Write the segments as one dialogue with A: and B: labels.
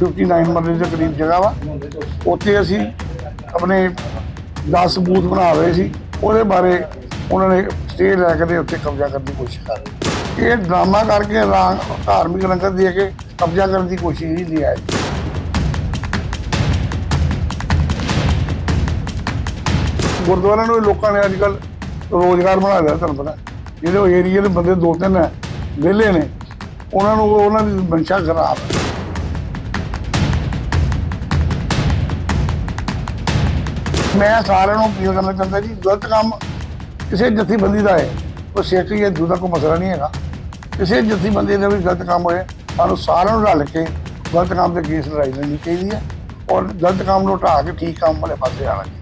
A: 59 ਮਰਲੇ ਦੇ ਕਰੀਬ ਜਗ੍ਹਾ ਵਾ। ਉੱਥੇ ਅਸੀਂ ਆਪਣੇ 10 ਬੂਥ ਬਣਾ ਰਹੇ ਸੀ। ਉਹਦੇ ਬਾਰੇ ਉਹਨਾਂ ਨੇ ਸਟੇ ਲੈ ਕੇ ਤੇ ਉੱਤੇ ਕਬਜ਼ਾ ਕਰਨ ਦੀ ਕੋਸ਼ਿਸ਼ ਕਰ ਰਹੇ ਇਹ ਡਰਾਮਾ ਕਰਕੇ ਰਾਂ- ਧਾਰਮਿਕ ਰੰਗਤ ਦੇ ਕੇ ਕਬਜ਼ਾ ਕਰਨ ਦੀ ਕੋਸ਼ਿਸ਼ ਹੀ ਨਹੀਂ ਹੈ ਗੁਰਦੁਆਰਿਆਂ ਨੂੰ ਲੋਕਾਂ ਨੇ ਅੱਜ ਕੱਲ ਰੋਜ਼ਗਾਰ ਬਣਾ ਲਿਆ ਤੁਹਾਨੂੰ ਪਤਾ। ਜਿਹੜੇ ਉਹ ਏਰੀਏ ਦੇ ਬੰਦੇ ਦੋ ਤਿੰਨ ਵਿਹਲੇ ਨੇ, ਉਹਨਾਂ ਨੂੰ ਉਹਨਾਂ ਦੀ ਮਨਸ਼ਾ ਖਰਾਬ ਹੈ। ਮੈਂ ਸਾਰਿਆਂ ਨੂੰ ਅਪੀਲ ਕਰਨਾ ਚਾਹੁੰਦਾ ਜੀ, ਗਲਤ ਕੰਮ ਕਿਸੇ ਜਥੇਬੰਦੀ ਦਾ ਹੈ, ਉਹ ਸਿੱਖ ਜਾਂ ਹਿੰਦੂ ਦਾ ਕੋਈ ਮਸਲਾ ਨਹੀਂ ਹੈਗਾ। ਕਿਸੇ ਜਥੇਬੰਦੀ ਦਾ ਵੀ ਗਲਤ ਕੰਮ ਹੋਏ, ਸਾਨੂੰ ਸਾਰਿਆਂ ਨੂੰ ਰਲ ਕੇ ਗਲਤ ਕੰਮ ਤੇ ਕੇਸ ਲੜਾਈ ਲੈਣੀ ਚਾਹੀਦੀ ਹੈ ਔਰ ਗਲਤ ਕੰਮ ਨੂੰ ਹਟਾ ਕੇ ਠੀਕ ਕੰਮ ਵਾਲੇ ਪਾਸੇ ਆਉਣਾ ਚਾਹੀਦਾ।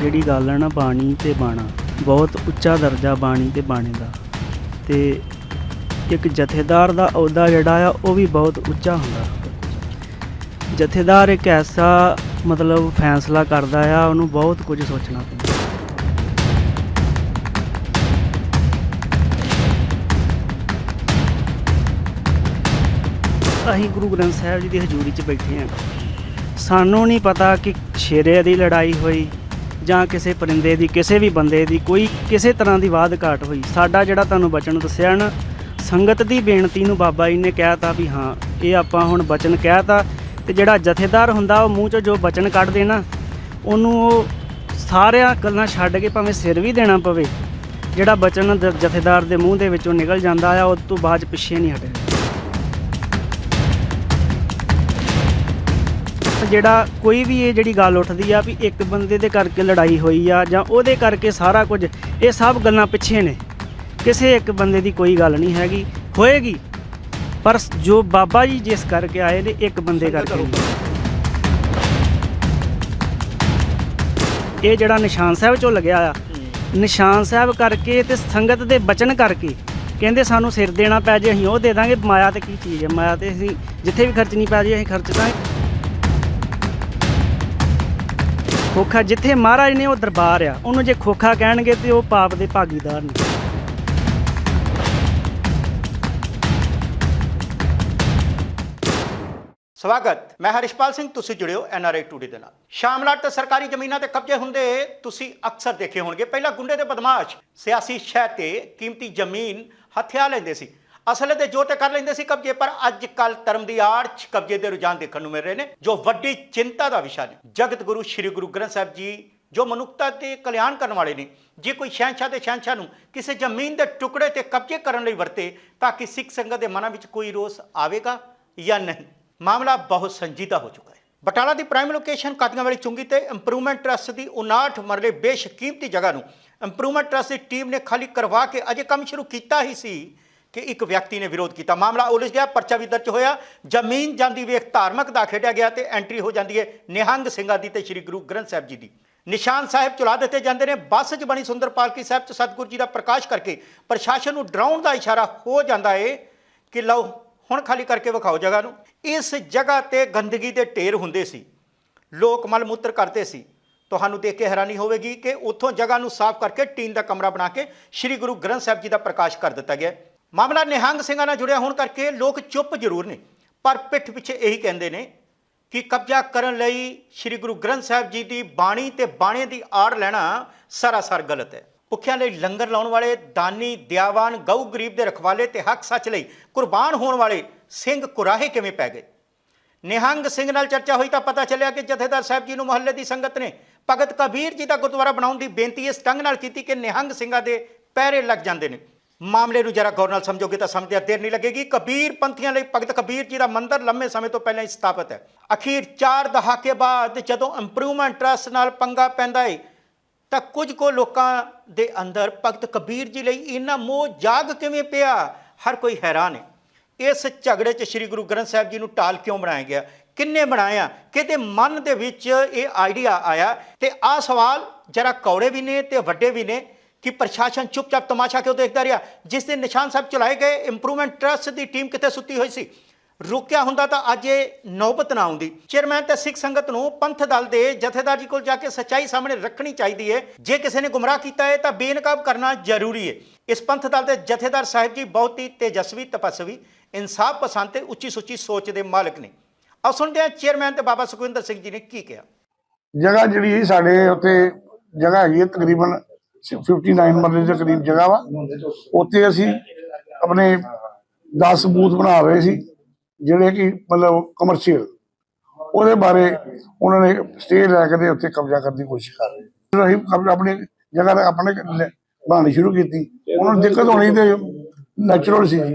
B: ਜਿਹੜੀ ਗੱਲ ਹੈ ਨਾ ਬਾਣੀ ਤੇ ਬਾਣਾ, ਬਹੁਤ ਉੱਚਾ ਦਰਜਾ ਬਾਣੀ ਤੇ ਬਾਣੇ ਦਾ। ਤੇ ਇੱਕ ਜਥੇਦਾਰ ਦਾ ਅਹੁਦਾ ਜਿਹੜਾ ਆ, ਉਹ ਵੀ ਬਹੁਤ ਉੱਚਾ ਹੁੰਦਾ। ਜਥੇਦਾਰ ਇੱਕ ਐਸਾ ਮਤਲਬ ਫੈਸਲਾ ਕਰਦਾ ਆ, ਉਹਨੂੰ ਬਹੁਤ ਕੁਝ ਸੋਚਣਾ ਪੈਂਦਾ। ਅਸੀਂ ਗੁਰੂ ਗ੍ਰੰਥ ਸਾਹਿਬ ਜੀ ਦੀ ਹਜ਼ੂਰੀ 'ਚ ਬੈਠੇ ਹਾਂ ਸਾਨੂੰ ਨਹੀਂ ਪਤਾ ਕਿ ਸ਼ੇਰੇ ਦੀ ਲੜਾਈ ਹੋਈ, ਜਾਂ ਕਿਸੇ ਪਰਿੰਦੇ ਦੀ, ਕਿਸੇ ਵੀ ਬੰਦੇ ਦੀ, ਕੋਈ ਕਿਸੇ ਤਰ੍ਹਾਂ ਦੀ ਵਾਦ ਘਾਟ ਹੋਈ। ਸਾਡਾ ਜਿਹੜਾ ਤੁਹਾਨੂੰ ਬਚਨ ਦੱਸਿਆ ਨਾ ਸੰਗਤ ਦੀ ਬੇਨਤੀ ਨੂੰ ਬਾਬਾ ਜੀ ਨੇ ਕਹਿਤਾ ਵੀ ਹਾਂ, ਇਹ ਆਪਾਂ ਹੁਣ ਬਚਨ ਕਹਿਤਾ ਤੇ ਜਿਹੜਾ ਜਥੇਦਾਰ ਹੁੰਦਾ ਉਹ ਮੂੰਹ ਚੋਂ ਜੋ ਬਚਨ ਕੱਢ ਦੇਣਾ ਉਹਨੂੰ ਉਹ ਸਾਰਿਆਂ ਗੱਲਾਂ ਛੱਡ ਕੇ ਭਾਵੇਂ ਸਿਰ ਵੀ ਦੇਣਾ ਪਵੇ, ਜਿਹੜਾ ਬਚਨ ਜਥੇਦਾਰ ਦੇ ਮੂੰਹ ਦੇ ਵਿੱਚੋਂ ਨਿਕਲ ਜਾਂਦਾ ਆ, ਉਹ ਤੋਂ ਬਾਅਦ 'ਚ ਪਿੱਛੇ ਨਹੀਂ ਹਟੇ ਜਿਹੜਾ ਕੋਈ ਵੀ ਇਹ ਜਿਹੜੀ ਗੱਲ ਉੱਠਦੀ ਆ ਵੀ ਇੱਕ ਬੰਦੇ ਦੇ ਕਰਕੇ ਲੜਾਈ ਹੋਈ ਆ ਜਾਂ ਉਹਦੇ ਕਰਕੇ ਸਾਰਾ ਕੁਝ, ਇਹ ਸਭ ਗੱਲਾਂ ਪਿੱਛੇ ਨੇ। ਕਿਸੇ ਇੱਕ ਬੰਦੇ ਦੀ ਕੋਈ ਗੱਲ ਨਹੀਂ ਹੈਗੀ ਹੋਏਗੀ। ਪਰ ਜੋ ਬਾਬਾ ਜੀ ਜਿਸ ਕਰਕੇ ਆਏ ਨੇ ਇੱਕ ਬੰਦੇ ਕਰਕੇ ਨਹੀਂ। ਇਹ ਜਿਹੜਾ ਨਿਸ਼ਾਨ ਸਾਹਿਬ ਚੋਂ ਲੱਗਿਆ ਆ ਨਿਸ਼ਾਨ ਸਾਹਿਬ ਕਰਕੇ ਤੇ ਸੰਗਤ ਦੇ ਬਚਨ ਕਰਕੇ ਕਹਿੰਦੇ ਸਾਨੂੰ ਸਿਰ ਦੇਣਾ ਪੈ ਜੇ ਅਸੀਂ ਉਹ ਦੇ ਦਾਂਗੇ ਮਾਇਆ ਤੇ ਕੀ ਚੀਜ਼ ਹੈ ਮਾਇਆ ਤੇ ਅਸੀਂ ਜਿੱਥੇ ਵੀ ਖਰਚਣੀ ਪੈ ਜੇ ਅਸੀਂ ਖਰਚ ਦਾਂਗੇ। ਖੋਖਾ ਜਿੱਥੇ ਮਹਾਰਾਜ ਨੇ ਉਹ ਦਰਬਾਰ ਆ ਉਹਨੂੰ ਜੇ ਖੋਖਾ ਕਹਿਣਗੇ ਤੇ ਉਹ ਪਾਪ ਦੇ ਭਾਗੀਦਾਰ ਨੇ।
C: ਸਵਾਗਤ। ਮੈਂ ਹਰਿਸ਼ਪਾਲ ਸਿੰਘ, ਤੁਸੀਂ ਜੁੜਿਓ ਐਨਆਰਆਈ ਟੂਡੇ ਦੇ ਨਾਲ। ਸ਼ਾਮਲਾਟ ਤੇ ਸਰਕਾਰੀ ਜ਼ਮੀਨਾਂ ਤੇ ਕਬਜ਼ੇ ਹੁੰਦੇ ਤੁਸੀਂ ਅਕਸਰ ਦੇਖੇ ਹੋਣਗੇ। ਪਹਿਲਾਂ ਗੁੰਡੇ ਤੇ ਬਦਮਾਸ਼ ਸਿਆਸੀ ਸ਼ਹਿ ਤੇ ਕੀਮਤੀ ਜ਼ਮੀਨ ਹਥਿਆ ਲੈਂਦੇ ਸੀ। ਅਸਲ ਤੇ ਜੋ ਤੇ ਕਰ ਲੈਂਦੇ ਸੀ ਕਬਜ਼ੇ, ਪਰ ਅੱਜ ਕੱਲ ਧਰਮ ਦੀ ਆੜ ਚ ਕਬਜ਼ੇ ਦੇ ਰੁਝਾਨ ਦੇਖਣ ਨੂੰ ਮਿਲ ਰਹੇ ਨੇ, ਜੋ ਵੱਡੀ ਚਿੰਤਾ ਦਾ ਵਿਸ਼ਾ ਨੇ। ਜਗਤ ਗੁਰੂ ਸ੍ਰੀ ਗੁਰੂ ਗ੍ਰੰਥ ਸਾਹਿਬ ਜੀ, ਜੋ ਮਨੁੱਖਤਾ ਦੇ ਕਲਿਆਣ ਕਰਨ ਵਾਲੇ ਨੇ, ਜੇ ਕੋਈ ਸ਼ਹਿਨਸ਼ਾਹ ਤੇ ਸ਼ਹਿਨशाह ਨੂੰ ਕਿਸੇ ਜ਼ਮੀਨ ਦੇ ਟੁਕੜੇ ਤੇ ਕਬਜ਼ੇ ਕਰਨ ਲਈ ਵਰਤੇ, ਤਾਂ ਕਿ ਸਿੱਖ ਸੰਗਤ ਦੇ ਮਨਾਂ ਵਿੱਚ ਕੋਈ ਰੋਸ ਆਵੇਗਾ ਜਾਂ ਨਹੀਂ? ਮਾਮਲਾ ਬਹੁਤ ਸੰਜੀਦਾ ਹੋ ਚੁੱਕਾ ਹੈ। ਬਟਾਲਾ ਦੀ ਪ੍ਰਾਈਮ ਲੋਕੇਸ਼ਨ ਕਾਦੀਆਂ ਵਾਲੀ ਚੁੰਗੀ ਤੇ ਇੰਪਰੂਵਮੈਂਟ ਟਰਸਟ ਦੀ 59 ਮਰਲੇ ਬੇਸ਼ਕੀਮਤੀ ਜਗ੍ਹਾ ਨੂੰ ਇੰਪਰੂਵਮੈਂਟ ਟਰਸਟ ਦੀ ਟੀਮ ਨੇ ਖਾਲੀ ਕਰਵਾ ਕੇ ਅਜੇ ਕੰਮ ਸ਼ੁਰੂ ਕੀਤਾ ਹੀ ਸੀ ਕਿ ਇੱਕ ਵਿਅਕਤੀ ਨੇ ਵਿਰੋਧ ਕੀਤਾ। ਮਾਮਲਾ ਉਲਝ ਗਿਆ, ਪਰਚਾ ਵੀ ਦਰਜ ਹੋਇਆ, ਜ਼ਮੀਨ ਜਾਂਦੀ ਵੇਖ ਧਾਰਮਿਕ ਦਾ ਖੇਡਿਆ ਗਿਆ ਤੇ ਐਂਟਰੀ ਹੋ ਜਾਂਦੀ ਹੈ ਨਿਹੰਗ ਸਿੰਘਾਂ ਦੀ ਤੇ ਸ੍ਰੀ ਗੁਰੂ ਗ੍ਰੰਥ ਸਾਹਿਬ ਜੀ ਦੀ। ਨਿਸ਼ਾਨ ਸਾਹਿਬ ਚੁਲਾ ਦਿੱਤੇ ਜਾਂਦੇ ਨੇ, ਬੱਸ 'ਚ ਬਣੀ ਸੁੰਦਰ ਪਾਲਕੀ ਸਾਹਿਬ 'ਚ ਸਤਿਗੁਰੂ ਜੀ ਦਾ ਪ੍ਰਕਾਸ਼ ਕਰਕੇ ਪ੍ਰਸ਼ਾਸਨ ਨੂੰ ਡਰਾਉਣ ਦਾ ਇਸ਼ਾਰਾ ਹੋ ਜਾਂਦਾ ਏ ਕਿ ਲਓ ਹੁਣ ਖਾਲੀ ਕਰਕੇ ਵਿਖਾਓ ਜਗ੍ਹਾ ਨੂੰ। ਇਸ ਜਗ੍ਹਾ ਤੇ ਗੰਦਗੀ ਦੇ ਢੇਰ ਹੁੰਦੇ ਸੀ। ਲੋਕ ਮਲ ਮੂਤਰ ਕਰਦੇ ਸੀ। ਤੁਹਾਨੂੰ ਦੇਖ ਕੇ ਹੈਰਾਨੀ ਹੋਵੇਗੀ ਕਿ ਉੱਥੋਂ ਜਗ੍ਹਾ ਨੂੰ ਸਾਫ਼ ਕਰਕੇ ਟੀਨ ਦਾ ਕਮਰਾ ਬਣਾ ਕੇ ਸ੍ਰੀ ਗੁਰੂ ਗ੍ਰੰਥ ਸਾਹਿਬ ਜੀ ਦਾ ਪ੍ਰਕਾਸ਼ ਕਰ ਦਿੱਤਾ ਗਿਆ। ਮਾਮਲਾ ਨਿਹੰਗ ਸਿੰਘਾਂ ਨਾਲ ਜੁੜਿਆ ਹੋਣ ਕਰਕੇ ਲੋਕ ਚੁੱਪ ਜ਼ਰੂਰ ਨੇ। ਪਰ ਪਿੱਠ ਪਿੱਛੇ ਇਹੀ ਕਹਿੰਦੇ ਨੇ ਕਿ ਕਬਜ਼ਾ ਕਰਨ ਲਈ ਸ੍ਰੀ ਗੁਰੂ ਗ੍ਰੰਥ ਸਾਹਿਬ ਜੀ ਦੀ ਬਾਣੀ ਤੇ ਬਾਣੇ ਦੀ ਆੜ ਲੈਣਾ ਸਰਾਸਰ ਗਲਤ ਹੈ। ਭੁੱਖਿਆਂ ਲਈ ਲੰਗਰ ਲਾਉਣ ਵਾਲੇ, ਦਾਨੀ, ਦਿਆਵਾਨ, ਗਊ, ਗਰੀਬ ਦੇ ਰਖਵਾਲੇ ਤੇ ਹੱਕ ਸੱਚ ਲਈ ਕੁਰਬਾਨ ਹੋਣ ਵਾਲੇ ਸਿੰਘ ਕੁਰਾਹੇ ਕਿਵੇਂ ਪੈ ਗਏ? ਨਿਹੰਗ ਸਿੰਘ ਨਾਲ ਚਰਚਾ ਹੋਈ ਤਾਂ ਪਤਾ ਚੱਲਿਆ ਕਿ ਜਥੇਦਾਰ ਸਾਹਿਬ ਜੀ ਨੂੰ ਮੁਹੱਲੇ ਦੀ ਸੰਗਤ ਨੇ ਭਗਤ ਕਬੀਰ ਜੀ ਦਾ ਗੁਰਦੁਆਰਾ ਬਣਾਉਣ ਦੀ ਬੇਨਤੀ ਇਸ ਢੰਗ ਨਾਲ ਕੀਤੀ ਕਿ ਨਿਹੰਗ ਸਿੰਘਾਂ ਦੇ ਪੈਰੇ ਲੱਗ ਜਾਂਦੇ ਨੇ। ਮਾਮਲੇ ਨੂੰ ਜਰਾ ਗੌਰ ਨਾਲ ਸਮਝੋਗੇ ਤਾਂ ਸਮਝਦਿਆਂ ਦੇਰ ਨਹੀਂ ਲੱਗੇਗੀ। ਕਬੀਰ ਪੰਥੀਆਂ ਲਈ ਭਗਤ ਕਬੀਰ ਜੀ ਦਾ ਮੰਦਿਰ ਲੰਮੇ ਸਮੇਂ ਤੋਂ ਪਹਿਲਾਂ ਹੀ ਸਥਾਪਿਤ ਹੈ। ਅਖੀਰ 4 ਦਹਾਕੇ ਬਾਅਦ ਜਦੋਂ ਇੰਪਰੂਵਮੈਂਟ ਟਰਸਟ ਨਾਲ ਪੰਗਾ ਪੈਂਦਾ ਹੈ ਤਾਂ ਕੁਝ ਕੋ ਲੋਕਾਂ ਦੇ ਅੰਦਰ ਭਗਤ ਕਬੀਰ ਜੀ ਲਈ ਇੰਨਾ ਮੋਹ ਜਾਗ ਕਿਵੇਂ ਪਿਆ? ਹਰ ਕੋਈ ਹੈਰਾਨ ਹੈ। ਇਸ ਝਗੜੇ 'ਚ ਸ੍ਰੀ ਗੁਰੂ ਗ੍ਰੰਥ ਸਾਹਿਬ ਜੀ ਨੂੰ ਟਾਲ ਕਿਉਂ ਬਣਾਇਆ ਗਿਆ? ਕਿੰਨੇ ਬਣਾਇਆ? ਕਿਤੇ ਮਨ ਦੇ ਵਿੱਚ ਇਹ ਆਈਡੀਆ ਆਇਆ ਤੇ ਆਹ ਸਵਾਲ ਜਰਾ ਕੌੜੇ ਵੀ ਨੇ ਤੇ ਵੱਡੇ ਵੀ ਨੇ ਕਿ ਪ੍ਰਸ਼ਾਸਨ ਚੁੱਪਚਾਪ ਤਮਾਸ਼ਾ ਕਿਉਂ ਦੇਖਦਾ ਰਿਹਾ? ਜਿਸ ਦਿਨ ਨਿਸ਼ਾਨ ਸਾਹਿਬ ਚਲਾਏ ਗਏ ਇੰਪਰੂਵਮੈਂਟ ਟਰਸਟ ਦੀ ਟੀਮ ਕਿੱਥੇ ਸੁੱਤੀ ਹੋਈ ਸੀ? ਰੋਕਿਆ ਹੁੰਦਾ ਤਾਂ ਅੱਜ ਇਹ ਨੌਬਤ ਨਾ ਆਉਂਦੀ। ਚੇਅਰਮੈਨ ਤੇ ਸਿੱਖ ਸੰਗਤ ਨੂੰ ਪੰਥ ਦਲ ਦੇ ਜਥੇਦਾਰ ਜੀ ਕੋਲ ਜਾ ਕੇ ਸੱਚਾਈ ਸਾਹਮਣੇ ਰੱਖਣੀ ਚਾਹੀਦੀ ਹੈ। ਜੇ ਕਿਸੇ ਨੇ ਗੁੰਮਰਾਹ ਕੀਤਾ ਹੈ ਤਾਂ ਬੇਨਕਾਬ ਕਰਨਾ ਜ਼ਰੂਰੀ ਹੈ। ਇਸ ਪੰਥ ਦਲ ਦੇ ਜਥੇਦਾਰ ਸਾਹਿਬ ਜੀ ਬਹੁਤ ਹੀ ਤੇਜਸਵੀ, ਤਪਸਵੀ, ਇਨਸਾਫ ਪਸੰਦ ਤੇ ਉੱਚੀ ਸੁੱਚੀ ਸੋਚ ਦੇ ਮਾਲਕ ਨੇ। ਆਓ ਸੁਣਦੇ ਹਾਂ ਚੇਅਰਮੈਨ ਤੇ ਬਾਬਾ ਸੁਖਵਿੰਦਰ ਸਿੰਘ ਜੀ ਨੇ ਕੀ ਕਿਹਾ।
A: ਜਗ੍ਹਾ ਜਿਹੜੀ ਸਾਡੇ ਉੱਥੇ ਜਗ੍ਹਾ ਹੈਗੀ ਹੈ, ਤਕਰੀਬਨ 59 ਮਰਲੇ ਦੇ ਕਰੀਬ ਜਗ੍ਹਾ ਵਾ। ਉੱਥੇ ਅਸੀਂ ਆਪਣੇ 10 ਬੂਥ ਬਣਾ ਰਹੇ ਸੀ। ਜਿਹੜੇ ਕਿ ਮਤਲਬ ਕਮਰਸ਼ੀਅਲ ਉਹਦੇ ਬਾਰੇ ਉਹਨਾਂ ਨੇ ਸਟੇ ਲੈ ਕੇ ਤੇ ਉੱਥੇ ਕਬਜ਼ਾ ਕਰਨ ਦੀ ਕੋਸ਼ਿਸ਼ ਕਰ ਰਹੇ ਫਿਰ ਕਬਜ਼ਾ ਆਪਣੀ ਜਗ੍ਹਾ ਤੇ ਆਪਣੇ ਬਣਾਉਣੀ ਸ਼ੁਰੂ ਕੀਤੀ। ਉਹਨਾਂ ਨੂੰ ਦਿੱਕਤ ਹੋਣੀ ਤੇ ਨੈਚੁਰਲ ਸੀ ਜੀ।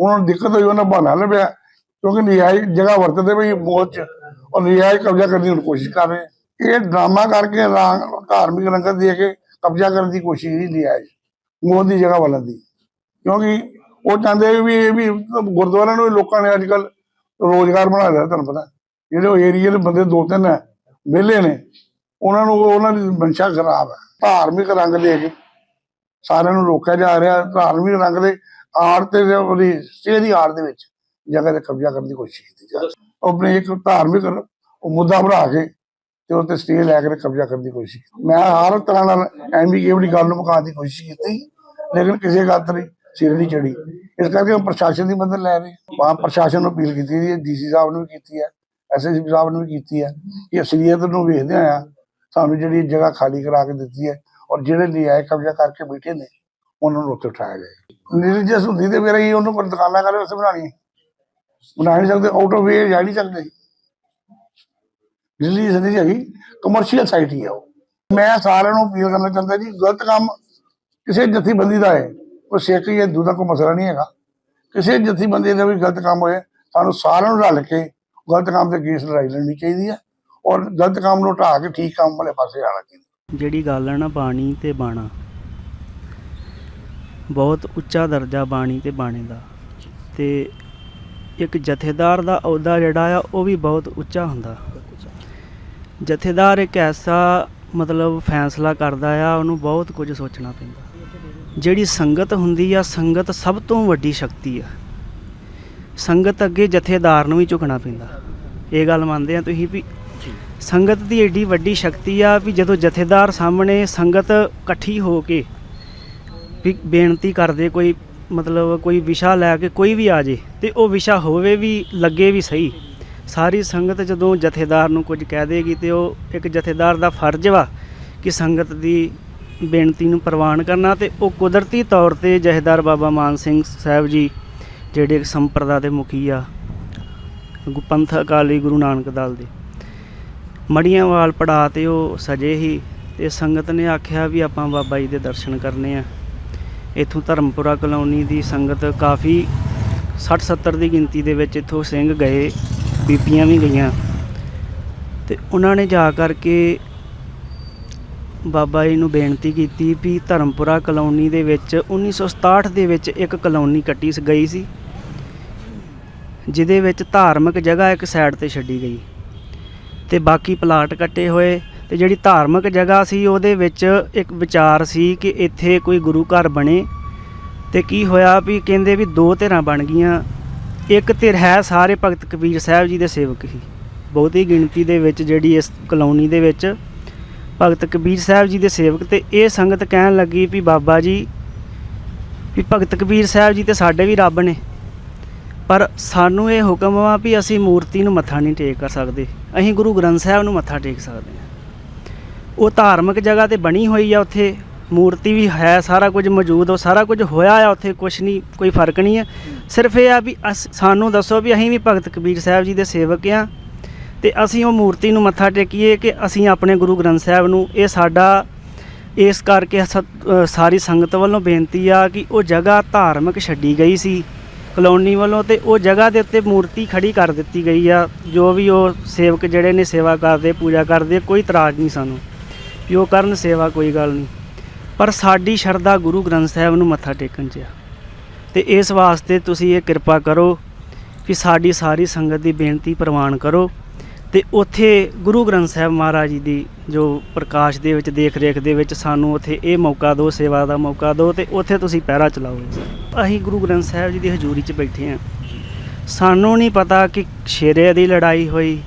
A: ਉਹਨਾਂ ਨੂੰ ਦਿੱਕਤ ਹੋਈ, ਉਹਨਾਂ ਬਹਾਨਾ ਲੱਭਿਆ, ਕਿਉਂਕਿ ਨਜਾਇਜ਼ ਜਗ੍ਹਾ ਵਰਤਦੇ ਪਈ ਬਹੁਤ ਚ, ਔਰ ਨਜਾਇਜ਼ ਕਬਜ਼ਾ ਕਰਨ ਦੀ ਹੁਣ ਕੋਸ਼ਿਸ਼ ਕਰ ਰਹੇ ਇਹ ਡਰਾਮਾ ਕਰਕੇ ਧਾਰਮਿਕ ਰੰਗਤ ਦੇ ਕੇ ਕਬਜ਼ਾ ਕਰਨ ਦੀ ਕੋਸ਼ਿਸ਼ ਹੀ ਨਜਾਇਜ਼ ਮੋਦ ਦੀ ਜਗ੍ਹਾ ਵੱਲ ਦੀ। ਕਿਉਂਕਿ ਉਹ ਚਾਹੁੰਦੇ ਵੀ ਇਹ ਵੀ ਗੁਰਦੁਆਰਿਆਂ ਨੂੰ ਲੋਕਾਂ ਨੇ ਅੱਜ ਕੱਲ ਰੋਜ਼ਗਾਰ ਬਣਾ ਲਿਆ, ਤੁਹਾਨੂੰ ਪਤਾ। ਜਿਹੜੇ ਉਹ ਏਰੀਏ ਦੇ ਬੰਦੇ ਦੋ ਤਿੰਨ ਹੈ, ਵਿਹਲੇ ਨੇ, ਉਹਨਾਂ ਨੂੰ ਉਹਨਾਂ ਦੀ ਮਨਸ਼ਾ ਖਰਾਬ ਹੈ। ਧਾਰਮਿਕ ਰੰਗ ਦੇ ਕੇ ਸਾਰਿਆਂ ਨੂੰ ਰੋਕਿਆ ਜਾ ਰਿਹਾ, ਧਾਰਮਿਕ ਰੰਗ ਦੇ ਆੜ ਤੇ ਉਹਦੀ ਸਟੇ ਦੀ ਆੜ ਦੇ ਵਿੱਚ ਜਗ੍ਹਾ ਤੇ ਕਬਜ਼ਾ ਕਰਨ ਦੀ ਕੋਸ਼ਿਸ਼ ਕੀਤੀ ਜਾ ਆਪਣੇ ਇੱਕ ਧਾਰਮਿਕ ਉਹ ਮੁੱਦਾ ਬਣਾ ਕੇ ਤੇ ਉਹ ਤੇ ਸਟੇ ਲੈ ਕੇ ਕਬਜ਼ਾ ਕਰਨ ਦੀ ਕੋਸ਼ਿਸ਼ ਕੀਤੀ। ਮੈਂ ਹਰ ਤਰ੍ਹਾਂ ਨਾਲ ਐਵੇਂ ਕਿ ਗੱਲ ਨੂੰ ਮੁਕਾਉਣ ਦੀ ਕੋਸ਼ਿਸ਼ ਕੀਤੀ, ਲੇਕਿਨ ਕਿਸੇ ਗੱਲ ਤੇ ਨਹੀਂ। ਸਿਰ ਚੜੀ। ਇਸ ਕਰਕੇ ਉਹ ਪ੍ਰਸ਼ਾਸਨ ਦੀ ਮਦਦ ਲੈ ਰਹੇ ਹਾਂ। ਪ੍ਰਸ਼ਾਸਨ ਨੂੰ ਅਪੀਲ ਕੀਤੀ ਹੈ, ਡੀਸੀ ਸਾਹਿਬ ਨੂੰ ਵੀ ਕੀਤੀ ਹੈ ਐਸਐਸਪੀ ਸਾਹਿਬ ਨੂੰ ਵੀ ਕੀਤੀ ਹੈ ਕਿ ਅਸਲੀਅਤ ਨੂੰ ਵੇਖਦੇ ਆ, ਸਾਨੂੰ ਜਿਹੜੀ ਜਗ੍ਹਾ ਖਾਲੀ ਕਰਾ ਕੇ ਦਿੱਤੀ ਹੈ ਔਰ ਜਿਹੜੇ ਨਜਾਇਜ਼ ਕਬਜ਼ਾ ਕਰਕੇ ਬੈਠੇ ਨੇ, ਉਹਨਾਂ ਨੂੰ ਉੱਥੇ ਉਠਾਇਆ ਜਾਏ। ਰਿਲੀਜੀਅਸ ਹੁੰਦੀ ਤੇ ਮੇਰਾ ਹੀ ਉਹਨੂੰ ਕੋਈ ਦੁਕਾਨਾਂ ਕਰੇ ਉੱਥੇ ਬਣਾਣੀ ਬਣਾ ਨਹੀਂ ਸਕਦੇ ਆਊਟ ਆਫ ਵੇ ਜਾ ਨਹੀਂ ਸਕਦੇ ਰਿਲੀਜੀਅਸ ਨਹੀਂ ਹੈਗੀ ਕਮਰਸ਼ੀਅਲ ਸਾਈਟ ਹੀ ਹੈ ਉਹ। ਮੈਂ ਸਾਰਿਆਂ ਨੂੰ ਅਪੀਲ ਕਰਨਾ ਚਾਹੁੰਦਾ ਜੀ, ਗਲਤ ਕੰਮ ਕਿਸੇ ਜਥੇਬੰਦੀ ਦਾ ਹੈ। ਕੋਈ ਸਿੱਖ ਜਾਂ ਦੂਜਾ ਕੋਈ ਮਸਲਾ ਨਹੀਂ ਹੈਗਾ। ਕਿਸੇ ਜਥੇਬੰਦੀ ਦਾ ਵੀ ਗਲਤ ਕੰਮ ਹੋਏ, ਸਾਨੂੰ ਸਾਰਿਆਂ ਨੂੰ ਰਲ ਕੇ ਗਲਤ ਕੰਮ ਤੇ ਕੇਸ ਲੜਾਈ ਲੜਨੀ ਚਾਹੀਦੀ ਹੈ ਔਰ ਗਲਤ ਕੰਮ ਨੂੰ ਹਟਾ ਕੇ ਠੀਕ ਕੰਮ ਵਾਲੇ ਪਾਸੇ ਆਣਾ ਚਾਹੀਦਾ।
B: ਜਿਹੜੀ ਗੱਲ ਹੈ ਨਾ ਬਾਣੀ ਤੇ ਬਾਣਾ, ਬਹੁਤ ਉੱਚਾ ਦਰਜਾ ਬਾਣੀ ਤੇ ਬਾਣੇ ਦਾ ਤੇ ਇੱਕ ਜਥੇਦਾਰ ਦਾ ਅਹੁਦਾ ਜਿਹੜਾ ਆ ਉਹ ਵੀ ਬਹੁਤ ਉੱਚਾ ਹੁੰਦਾ। ਜਥੇਦਾਰ ਇੱਕ ਐਸਾ ਮਤਲਬ ਫੈਸਲਾ ਕਰਦਾ ਆ, ਉਹਨੂੰ ਬਹੁਤ ਕੁਝ ਸੋਚਣਾ ਪੈਂਦਾ। ਜਿਹੜੀ ਸੰਗਤ ਹੁੰਦੀ ਆ ਸੰਗਤ ਸਭ ਤੋਂ ਵੱਡੀ ਸ਼ਕਤੀ ਆ। ਸੰਗਤ ਅੱਗੇ ਜਥੇਦਾਰ ਨੂੰ ਵੀ ਝੁਕਣਾ ਪੈਂਦਾ। ਇਹ ਗੱਲ ਮੰਨਦੇ ਆ ਤੁਸੀਂ ਵੀ। ਸੰਗਤ ਦੀ ਏਡੀ ਵੱਡੀ ਸ਼ਕਤੀ ਆ ਵੀ ਜਦੋਂ ਜਥੇਦਾਰ ਸਾਹਮਣੇ ਸੰਗਤ ਇਕੱਠੀ ਹੋ ਕੇ ਵੀ ਬੇਨਤੀ ਕਰਦੇ ਕੋਈ ਮਤਲਬ ਕੋਈ ਵਿਸ਼ਾ ਲੈ ਕੇ ਕੋਈ ਵੀ ਆ ਜੇ ਤੇ ਉਹ ਵਿਸ਼ਾ ਹੋਵੇ ਵੀ ਲੱਗੇ ਵੀ ਸਹੀ। ਸਾਰੀ ਸੰਗਤ ਜਦੋਂ ਜਥੇਦਾਰ ਨੂੰ ਕੁਝ ਕਹਿ ਦੇਗੀ ਤੇ ਉਹ ਇੱਕ ਜਥੇਦਾਰ ਦਾ ਫਰਜ਼ ਵਾ ਕਿ ਸੰਗਤ ਦੀ ਬੇਨਤੀ ਨੂੰ ਪ੍ਰਵਾਨ ਕਰਨਾ ਤੇ ਉਹ ਕੁਦਰਤੀ ਤੌਰ ਤੇ ਜਥੇਦਾਰ ਬਾਬਾ ਮਾਨ ਸਿੰਘ ਸਾਹਿਬ ਜੀ, ਜਿਹੜੇ ਸੰਪਰਦਾ ਦੇ ਮੁਖੀ ਆ, ਗੁ- ਪੰਥ ਅਕਾਲੀ ਗੁਰੂ ਨਾਨਕ ਦਲ ਦੇ। ਮੜੀਆਂ ਵਾਲ ਪੜਾ ਤੇ ਉਹ ਸਜੇ ਹੀ ਤੇ ਸੰਗਤ ਨੇ ਆਖਿਆ ਵੀ ਆਪਾਂ ਬਾਬਾ ਜੀ ਦੇ ਦਰਸ਼ਨ ਕਰਨੇ ਆ। ਇਥੋਂ ਧਰਮਪੁਰਾ ਕਲੋਨੀ ਦੀ ਸੰਗਤ ਕਾਫੀ 60 70 ਦੀ ਗਿਣਤੀ ਦੇ ਵਿੱਚ ਇਥੋਂ ਸਿੰਘ ਗਏ, ਬੀਬੀਆਂ ਵੀ ਗਈਆਂ। ਤੇ ਉਹਨਾਂ ਨੇ ਜਾ ਕਰਕੇ ਬਾਬਾ ਜੀ ਨੂੰ ਬੇਨਤੀ ਕੀਤੀ ਵੀ ਧਰਮਪੁਰਾ ਕਲੋਨੀ ਦੇ ਵਿੱਚ 1967 ਦੇ ਵਿੱਚ ਇੱਕ ਕਲੋਨੀ ਕੱਟੀ ਸ- ਗਈ ਸੀ, ਜਿਹਦੇ ਵਿੱਚ ਧਾਰਮਿਕ ਜਗ੍ਹਾ ਇੱਕ ਸਾਈਡ ਤੇ ਛੱਡੀ ਗਈ ਤੇ ਬਾਕੀ ਪਲਾਟ ਕੱਟੇ ਹੋਏ ਤੇ ਜਿਹੜੀ ਧਾਰਮਿਕ ਜਗ੍ਹਾ ਸੀ ਉਹਦੇ ਵਿੱਚ ਇੱਕ ਵਿਚਾਰ ਸੀ ਕਿ ਇੱਥੇ ਕੋਈ ਗੁਰੂ ਘਰ ਬਣੇ ਤੇ ਕੀ ਹੋਇਆ ਵੀ ਕਹਿੰਦੇ ਵੀ ਦੋ ਧਿਰਾਂ ਬਣ ਗਈਆਂ, ਇੱਕ ਧਿਰ ਹੈ ਸਾਰੇ ਭਗਤ ਕਬੀਰ ਸਾਹਿਬ ਜੀ ਦੇ ਸੇਵਕ ਹੀ। ਬਹੁਤੀ ਗਿਣਤੀ ਦੇ ਵਿੱਚ ਜਿਹੜੀ ਇਸ ਕਲੋਨੀ ਦੇ ਵਿੱਚ ਭਗਤ ਕਬੀਰ ਸਾਹਿਬ ਜੀ ਦੇ ਸੇਵਕ ਤੇ ਇਹ ਸੰਗਤ ਕਹਿਣ ਲੱਗੀ ਵੀ ਬਾਬਾ ਜੀ, ਵੀ ਭਗਤ ਕਬੀਰ ਸਾਹਿਬ ਜੀ ਤੇ ਸਾਡੇ ਵੀ ਰੱਬ ਨੇ। ਪਰ ਸਾਨੂੰ ਇਹ ਹੁਕਮ ਵਾ ਵੀ ਅਸੀਂ ਮੂਰਤੀ ਨੂੰ ਮੱਥਾ ਨਹੀਂ ਟੇਕ ਕਰ ਸਕਦੇ। ਅਸੀਂ ਗੁਰੂ ਗ੍ਰੰਥ ਸਾਹਿਬ ਨੂੰ ਮੱਥਾ ਟੇਕ ਸਕਦੇ ਹਾਂ। ਉਹ ਧਾਰਮਿਕ ਜਗ੍ਹਾ ਤੇ ਬਣੀ ਹੋਈ ਆ ਉੱਥੇ। ਮੂਰਤੀ ਵੀ ਹੈ, ਸਾਰਾ ਕੁਝ ਮੌਜੂਦ ਉਹ ਸਾਰਾ ਕੁਝ ਹੋਇਆ ਆ ਉੱਥੇ ਕੁਝ ਨਹੀਂ, ਕੋਈ ਫ਼ਰਕ ਨਹੀਂ ਹੈ ਸਿਰਫ ਇਹ ਆ ਵੀ ਅਸ- ਸਾਨੂੰ ਦੱਸੋ ਵੀ ਅਸੀਂ ਵੀ ਭਗਤ ਕਬੀਰ ਸਾਹਿਬ ਜੀ ਦੇ ਸੇਵਕ ਆ। ਤੇ ਅਸੀਂ ਉਹ ਮੂਰਤੀ ਨੂੰ ਮੱਥਾ ਟੇਕੀਏ ਕਿ ਅਸੀਂ ਆਪਣੇ ਗੁਰੂ ਗ੍ਰੰਥ ਸਾਹਿਬ ਨੂੰ ਇਹ ਸਾਡਾ, ਇਸ ਕਰਕੇ ਸਾਰੀ ਸੰਗਤ ਵੱਲੋਂ ਬੇਨਤੀ ਆ ਕਿ ਉਹ ਜਗ੍ਹਾ ਧਾਰਮਿਕ ਛੱਡੀ ਗਈ ਸੀ ਕਲੋਨੀ ਵੱਲੋਂ ਤੇ ਉਹ ਜਗ੍ਹਾ ਦੇ ਉੱਤੇ ਮੂਰਤੀ ਖੜੀ ਕਰ ਦਿੱਤੀ ਗਈ ਆ, ਜੋ ਵੀ ਉਹ ਸੇਵਕ ਜਿਹੜੇ ਨੇ ਸੇਵਾ ਕਰਦੇ, ਪੂਜਾ ਕਰਦੇ, ਕੋਈ ਇਤਰਾਜ਼ ਨਹੀਂ ਸਾਨੂੰ, ਵੀ ਉਹ ਕਰਨ ਸੇਵਾ ਕੋਈ ਗੱਲ ਨਹੀਂ। ਪਰ ਸਾਡੀ ਸ਼ਰਧਾ ਗੁਰੂ ਗ੍ਰੰਥ ਸਾਹਿਬ ਨੂੰ ਮੱਥਾ ਟੇਕਣ 'ਚ ਆ। ਤੇ ਇਸ ਵਾਸਤੇ ਤੁਸੀਂ ਇਹ ਕਿਰਪਾ ਕਰੋ ਕਿ ਸਾਡੀ ਸਾਰੀ ਸੰਗਤ ਦੀ ਬੇਨਤੀ ਪ੍ਰਵਾਨ ਕਰੋ। ਤੇ ਉੱਥੇ ਗੁਰੂ ਗ੍ਰੰਥ ਸਾਹਿਬ ਮਹਾਰਾਜ ਜੀ ਦੀ ਜੋ ਪ੍ਰਕਾਸ਼ ਦੇ ਵਿੱਚ ਦੇਖ ਰੇਖ ਦੇ ਵਿੱਚ ਸਾਨੂੰ ਉੱਥੇ ਇਹ ਮੌਕਾ ਦਿਓ, ਸੇਵਾ ਦਾ ਮੌਕਾ ਦਿਓ ਤੇ ਉੱਥੇ ਤੁਸੀਂ ਪਹਿਰਾ ਚਲਾਓ। ਅਸੀਂ ਗੁਰੂ ਗ੍ਰੰਥ ਸਾਹਿਬ ਜੀ ਦੀ ਹਜ਼ੂਰੀ 'ਚ ਬੈਠੇ ਹਾਂ। ਸਾਨੂੰ ਨਹੀਂ ਪਤਾ ਕਿ ਸ਼ੇਰੇ ਦੀ ਲੜਾਈ ਹੋਈ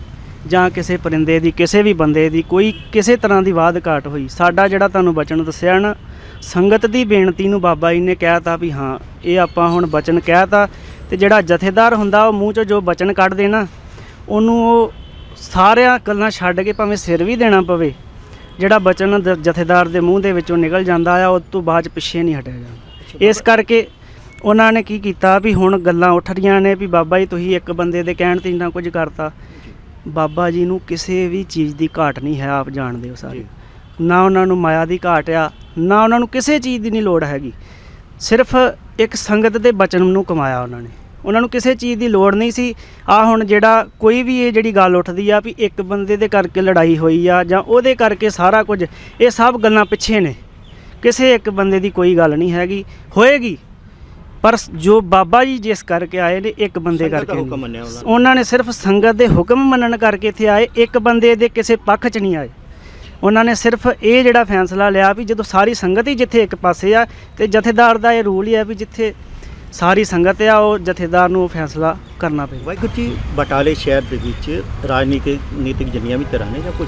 B: ਜਾਂ ਕਿਸੇ ਪਰਿੰਦੇ ਦੀ, ਕਿਸੇ ਵੀ ਬੰਦੇ ਦੀ ਕੋਈ ਕਿਸੇ ਤਰ੍ਹਾਂ ਦੀ ਵਾਦ ਘਾਟ ਹੋਈ। ਸਾਡਾ ਜਿਹੜਾ ਤੁਹਾਨੂੰ ਬਚਨ ਦੱਸਿਆ ਨਾ, ਸੰਗਤ ਦੀ ਬੇਨਤੀ ਨੂੰ ਬਾਬਾ ਜੀ ਨੇ ਕਹਿਤਾ ਵੀ ਹਾਂ, ਇਹ ਆਪਾਂ ਹੁਣ ਬਚਨ ਕਹਿਤਾ ਤੇ ਜਿਹੜਾ ਜਥੇਦਾਰ ਹੁੰਦਾ ਉਹ ਮੂੰਹ ਚੋਂ ਜੋ ਬਚਨ ਕੱਢ ਦੇਣਾ ਉਹਨੂੰ ਉਹ ਸਾਰਿਆਂ ਗੱਲਾਂ ਛੱਡ ਕੇ ਭਾਵੇਂ ਸਿਰ ਵੀ ਦੇਣਾ ਪਵੇ ਜਿਹੜਾ ਬਚਨ ਦ- ਜਥੇਦਾਰ ਦੇ ਮੂੰਹ ਦੇ ਵਿੱਚੋਂ ਨਿਕਲ ਜਾਂਦਾ ਆ ਉਸ ਤੋਂ ਬਾਅਦ 'ਚ ਪਿੱਛੇ ਨਹੀਂ ਹਟਿਆ ਜਾਂਦਾ। ਇਸ ਕਰਕੇ ਉਹਨਾਂ ਨੇ ਕੀ ਕੀਤਾ ਵੀ ਹੁਣ ਗੱਲਾਂ ਉੱਠ ਰਹੀਆਂ ਨੇ ਵੀ ਬਾਬਾ ਜੀ ਤੁਸੀਂ ਇੱਕ ਬੰਦੇ ਦੇ ਕਹਿਣ ਤੇ ਇੰਨਾ ਕੁਝ ਕਰਤਾ। ਬਾਬਾ ਜੀ ਨੂੰ ਕਿਸੇ ਵੀ ਚੀਜ਼ ਦੀ ਘਾਟ ਨਹੀਂ ਹੈ ਆਪ ਜਾਣਦੇ ਹੋ ਸਾਰੇ। ਨਾ ਉਹਨਾਂ ਨੂੰ ਮਾਇਆ ਦੀ ਘਾਟ ਆ ਨਾ ਉਹਨਾਂ ਨੂੰ ਕਿਸੇ ਚੀਜ਼ ਦੀ ਨਹੀਂ ਲੋੜ ਹੈਗੀ। ਸਿਰਫ ਇੱਕ ਸੰਗਤ ਦੇ ਬਚਨ ਨੂੰ ਕਮਾਇਆ ਉਹਨਾਂ ਨੇ। ਉਹਨਾਂ ਨੂੰ ਕਿਸੇ ਚੀਜ਼ ਦੀ ਲੋੜ ਨਹੀਂ ਸੀ। ਆ ਹੁਣ ਜਿਹੜਾ ਕੋਈ ਵੀ ਇਹ ਜਿਹੜੀ ਗੱਲ ਉੱਠਦੀ ਆ ਵੀ ਇੱਕ ਬੰਦੇ ਦੇ ਕਰਕੇ ਲੜਾਈ ਹੋਈ ਆ ਜਾਂ ਉਹਦੇ ਕਰਕੇ ਸਾਰਾ ਕੁਝ ਇਹ ਸਭ ਗੱਲਾਂ ਪਿੱਛੇ ਨੇ। ਕਿਸੇ ਇੱਕ ਬੰਦੇ ਦੀ ਕੋਈ ਗੱਲ ਨਹੀਂ ਹੈਗੀ। ਹੋਏਗੀ ਪਰ ਜੋ ਬਾਬਾ ਜੀ ਜਿਸ ਕਰਕੇ ਆਏ ਨੇ ਇੱਕ ਬੰਦੇ ਕਰਕੇ
C: ਉਹਨਾਂ ਨੇ।
B: ਸਿਰਫ ਸੰਗਤ ਦੇ ਹੁਕਮ ਮੰਨਣ ਕਰਕੇ ਇੱਥੇ ਆਏ ਇੱਕ ਬੰਦੇ ਦੇ ਕਿਸੇ ਪੱਖ 'ਚ ਨਹੀਂ ਆਏ। ਉਹਨਾਂ ਨੇ ਸਿਰਫ ਇਹ ਜਿਹੜਾ ਫੈਸਲਾ ਲਿਆ ਵੀ ਜਦੋਂ ਸਾਰੀ ਸੰਗਤ ਹੀ ਜਿੱਥੇ ਇੱਕ ਪਾਸੇ ਆ ਤੇ ਜਥੇਦਾਰ ਦਾ ਇਹ ਰੂਲ ਹੀ ਹੈ ਵੀ ਜਿੱਥੇ ਸਾਰੀ ਸੰਗਤ ਆ ਉਹ ਜਥੇਦਾਰ ਨੂੰ ਫੈਸਲਾ ਕਰਨਾ ਪਏਗਾ
C: ਵਾਹਿਗੁਰੂ ਜੀ ਬਟਾਲੇ ਸ਼ਹਿਰ ਦੇ ਵਿੱਚ ਰਾਜਨੀਤਿਕ ਨੀਤਿਕ ਜਿੰਨੀਆਂ ਵੀ ਤਰ੍ਹਾਂ ਨੇ ਜਾਂ ਕੁਝ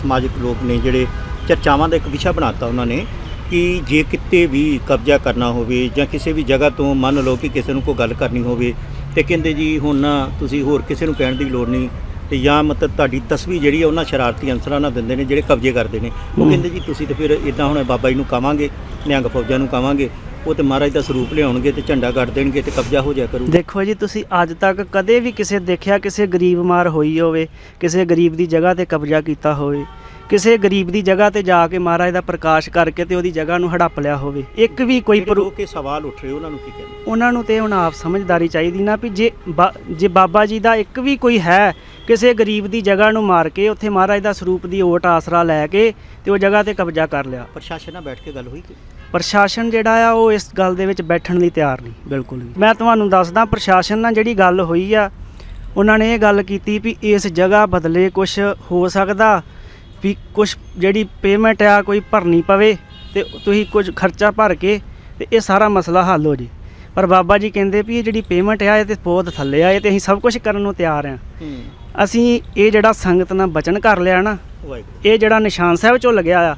C: ਸਮਾਜਿਕ ਲੋਕ ਨੇ ਜਿਹੜੇ ਚਰਚਾਵਾਂ ਦਾ ਇੱਕ ਵਿਸ਼ਾ ਬਣਾਤਾ ਉਹਨਾਂ ਨੇ ਕਿ ਜੇ ਕਿਤੇ ਵੀ ਕਬਜ਼ਾ ਕਰਨਾ ਹੋਵੇ ਜਾਂ ਕਿਸੇ ਵੀ ਜਗ੍ਹਾ ਤੋਂ ਮੰਨ ਲਓ ਕਿ ਕਿਸੇ ਨੂੰ ਕੋਈ ਗੱਲ ਕਰਨੀ ਹੋਵੇ ਤੇ ਕਹਿੰਦੇ ਜੀ ਹੁਣ ਨਾ ਤੁਸੀਂ ਹੋਰ ਕਿਸੇ ਨੂੰ ਕਹਿਣ ਦੀ ਲੋੜ ਨਹੀਂ ਤੇ ਜਾਂ ਮਤਲਬ ਤੁਹਾਡੀ ਤਸਵੀਰ ਜਿਹੜੀ ਹੈ ਉਹਨਾਂ ਸ਼ਰਾਰਤੀ ਅਨਸਰਾਂ ਨਾਲ ਦਿੰਦੇ ਨੇ ਜਿਹੜੇ ਕਬਜ਼ੇ ਕਰਦੇ ਨੇ ਉਹ। ਕਹਿੰਦੇ ਜੀ ਤੁਸੀਂ ਤੇ ਫਿਰ ਇਦਾਂ ਹੁਣ ਬਾਬਾ ਜੀ ਨੂੰ ਕਵਾਂਗੇ ਨਿਹੰਗ ਫੌਜਾਂ ਨੂੰ ਕਵਾਂਗੇ ਉਹ ਤੇ ਮਹਾਰਾਜ ਦਾ ਸਰੂਪ ਲਿਆਉਣਗੇ ਤੇ ਝੰਡਾ ਗੱਡ ਦੇਣਗੇ ਤੇ ਕਬਜ਼ਾ ਹੋ ਜਾਇਆ ਕਰੂ
B: ਦੇਖੋ ਜੀ ਤੁਸੀਂ ਅੱਜ ਤੱਕ ਕਦੇ ਵੀ ਕਿਸੇ ਦੇਖਿਆ ਕਿਸੇ ਗਰੀਬ ਮਾਰ ਹੋਈ ਹੋਵੇ ਕਿਸੇ ਗਰੀਬ ਦੀ ਜਗ੍ਹਾ ਤੇ ਕਬਜ਼ਾ ਕੀਤਾ ਹੋਵੇ ਕਿਸੇ ਗਰੀਬ ਦੀ ਜਗ੍ਹਾ ਤੇ ਜਾ ਕੇ ਮਹਾਰਾਜ ਦਾ ਪ੍ਰਕਾਸ਼ ਕਰਕੇ ਤੇ ਉਹਦੀ ਜਗ੍ਹਾ ਨੂੰ ਹੜੱਪ ਲਿਆ ਹੋਵੇ ਇੱਕ ਵੀ ਕੋਈ
C: ਜਿਹੜੇ
B: ਪ੍ਰੂ-
C: ਲੋਕ ਇਹ ਸਵਾਲ ਉੱਠ ਰਹੇ ਉਹਨਾਂ ਨੂੰ ਕੀ ਕਹਿੰਦੇ?
B: ਉਹਨਾਂ ਨੂੰ ਤੇ ਹੁਣ ਆਪ ਸਮਝਦਾਰੀ ਚਾਹੀਦੀ ਨਾ ਵੀ ਜੇ ਜੇ ਬਾਬਾ ਜੀ ਦਾ ਇੱਕ ਵੀ ਕੋਈ ਹੈ ਕਿਸੇ ਗਰੀਬ ਦੀ ਜਗ੍ਹਾ ਨੂੰ ਮਾਰ ਕੇ ਉੱਥੇ ਮਹਾਰਾਜ ਦਾ ਸਰੂਪ ਦੀ ਓਟ ਆਸਰਾ ਲੈ ਕੇ ਤੇ ਉਹ ਜਗ੍ਹਾ ਤੇ ਕਬਜ਼ਾ ਕਰ ਲਿਆ।
C: ਪ੍ਰਸ਼ਾਸਨ ਨਾਲ ਬੈਠ ਕੇ ਗੱਲ ਹੋਈ ਕਿ?
B: ਪ੍ਰਸ਼ਾਸਨ ਜਿਹੜਾ ਆ ਉਹ ਇਸ ਗੱਲ ਦੇ ਵਿੱਚ ਬੈਠਣ ਲਈ ਤਿਆਰ ਨਹੀਂ। ਬਿਲਕੁਲ ਵੀ ਮੈਂ ਤੁਹਾਨੂੰ ਦੱਸਦਾ ਪ੍ਰਸ਼ਾਸਨ ਨਾਲ ਜਿਹੜੀ ਗੱਲ ਹੋਈ ਆ ਉਹਨਾਂ ਨੇ ਇਹ ਗੱਲ ਕੀਤੀ ਵੀ ਇਸ ਜਗ੍ਹਾ ਬਦਲੇ ਕੁਝ ਹੋ ਸਕਦਾ ਵੀ ਕੁਝ ਜਿਹੜੀ ਪੇਮੈਂਟ ਆ ਕੋਈ ਭਰਨੀ ਪਵੇ ਤੇ ਤੁਸੀਂ ਕੁਝ ਖਰਚਾ ਭਰ ਕੇ ਤੇ ਇਹ ਸਾਰਾ ਮਸਲਾ ਹੱਲ ਹੋ ਜੇ। ਪਰ ਬਾਬਾ ਜੀ ਕਹਿੰਦੇ ਵੀ ਇਹ ਜਿਹੜੀ ਪੇਮੈਂਟ ਆ ਇਹ ਤੇ ਬਹੁਤ ਥੱਲੇ ਆ ਇਹ ਤੇ ਅਸੀਂ ਸਭ ਕੁਝ ਕਰਨ ਨੂੰ ਤਿਆਰ ਆ।
C: ਹੂੰ।
B: ਅਸੀਂ ਇਹ ਜਿਹੜਾ ਸੰਗਤ ਨਾਲ ਬਚਨ ਕਰ ਲਿਆ ਨਾ ਇਹ ਜਿਹੜਾ ਨਿਸ਼ਾਨ ਸਾਹਿਬ ਚੋਂ ਲੱਗਿਆ ਆ